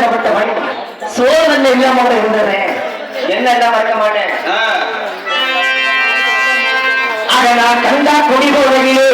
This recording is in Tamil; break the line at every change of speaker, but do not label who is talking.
ஏகப்பட்டவன் சோதனை இல்லாம இருந்தேன் என்ன மறக்க மாட்டேன். ஆக நான் கண்டா குடி போதையிலே